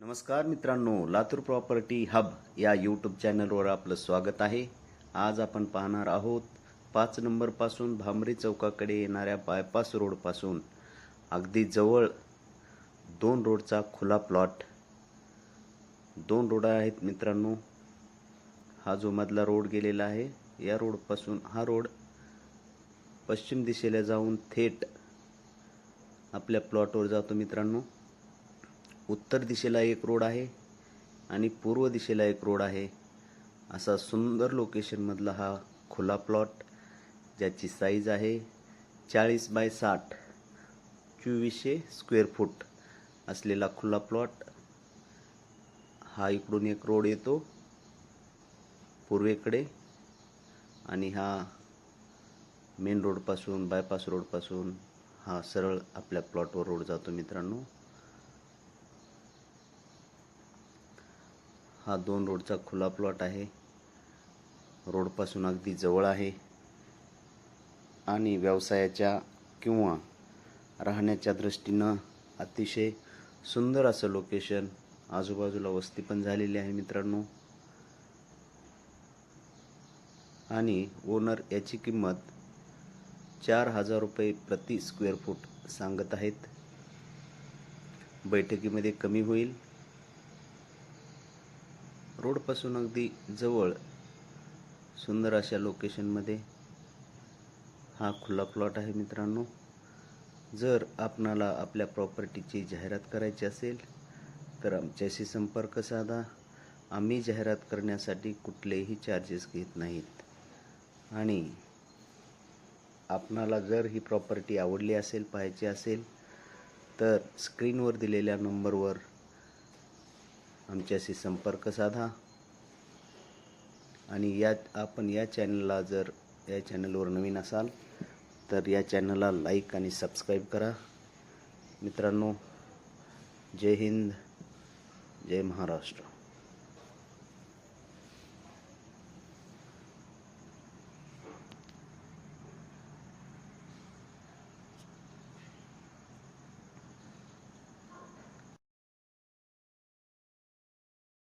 नमस्कार मित्रांनो Latur property hub या यूट्यूब चॅनलवर आपलं स्वागत आहे. आज आपण पाहणार आहोत पाच नंबरपासून भांबरी चौकाकडे येणाऱ्या बायपास रोडपासून. अगदी जवळ दोन रोडचा खुला प्लॉट दोन रोड आहेत मित्रांनो हा जो मधला रोड गेलेला आहे या रोडपासून हा रोड पश्चिम दिशेला जाऊन थेट आपल्या प्लॉटवर जातो मित्रांनो. उत्तर दिशेला एक रोड आहे आणि पूर्व दिशेला एक रोड आहे. असा सुंदर लोकेशनमधला हा खुला प्लॉट ज्याची साईज आहे चाळीस बाय साठ चोवीसशे स्क्वेअर फूट असलेला खुला प्लॉट हा इकडून एक रोड येतो पूर्वेकडे आणि हा मेन रोडपासून बायपास रोडपासून हा सरळ आपल्या प्लॉटवर रोड जातो मित्रांनो. हा दोन रोडचा खुला प्लॉट आहे. रोडपासून अगदी जवळ आहे. आणि व्यवसायाच्या किंवा राहण्याच्या दृष्टीनं अतिशय सुंदर असं लोकेशन आजूबाजूला वस्ती पण झालेली आहे मित्रांनो. आणि ओनर याची किंमत चार हजार रुपये प्रति स्क्वेअर फूट सांगत आहेत. बैठकीमध्ये कमी होईल. रोडपासून अगदी जवळ सुंदर अशा लोकेशनमध्ये हा खुला प्लॉट आहे मित्रांनो. जर आपणाला आपल्या प्रॉपर्टीची जाहिरात करायची असेल तर आमच्याशी संपर्क साधा. आम्ही जाहिरात करण्यासाठी कुठलेही चार्जेस घेत नाहीत. आणि आपणाला जर ही प्रॉपर्टी आवडली असेल पाहायची असेल तर स्क्रीनवर दिलेल्या नंबरवर आमच्याशी संपर्क साधा. आणि या आपण या चॅनलला जर या चॅनलवर नवीन असाल तर या चॅनलला लाईक आणि सबस्क्राईब करा. मित्रांनो जय हिंद जय महाराष्ट्र.